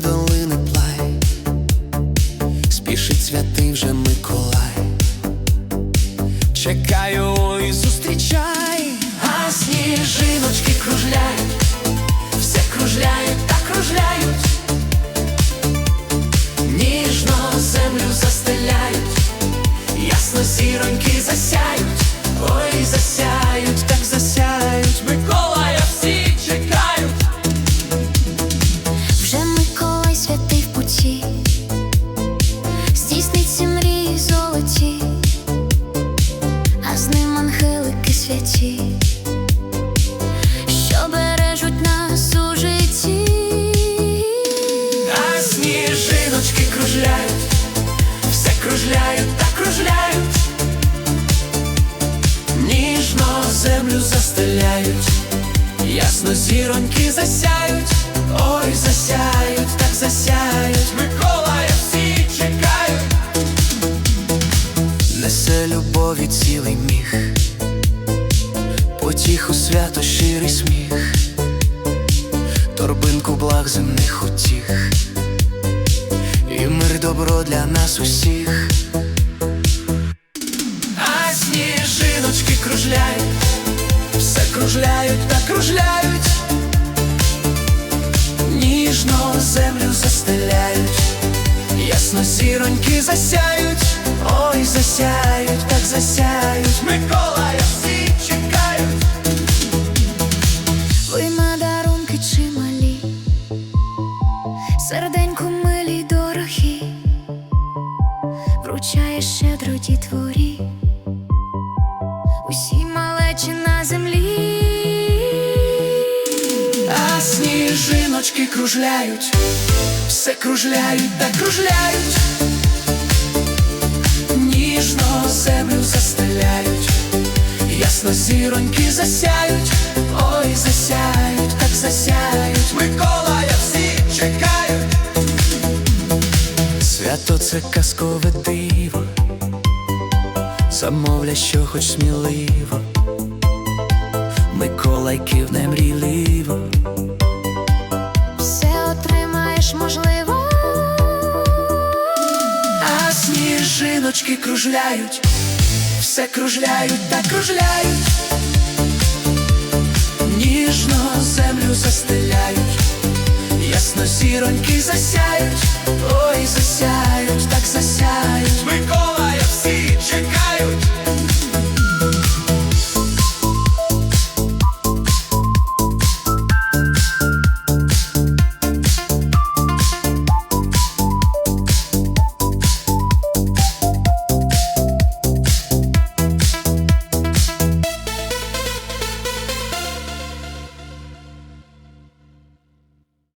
долини, плай, спішить святий вже Миколай. Чекаю і зустрічай, а сніжиночки кружляють, все кружляють та кружляють, ніжно землю застеляють, ясно сіроньки засяють. Ангелики що бережуть нас у житті. А сніжиночки кружляють, все кружляють та кружляють, ніжно землю застеляють, ясно зіроньки засяють, ой, засяють, так засяють, Миколая всі чекають, несе любові цілий міг, потіху свято щирий сміх, торбинку благ земних утіх. І мир добро для нас усіх. А сніжиночки кружляють, все кружляють та кружляють, ніжно землю застеляють, ясно зіроньки засяють, ой, засяють, так засяють, Миколая вручає щедро дітворі, усі малечі на землі. А сніжиночки кружляють, все кружляють та кружляють, ніжно землю застеляють, ясно зіроньки засяють, ой, засяють, так засяють, Свято це казкове диво, замовля, що хоч сміливо. Миколайки в немрійливо Все отримаєш, можливо. А сніжиночки кружляють, все кружляють та кружляють, зіроньки засяють, ой, засяють, так засяють, Миколая всі.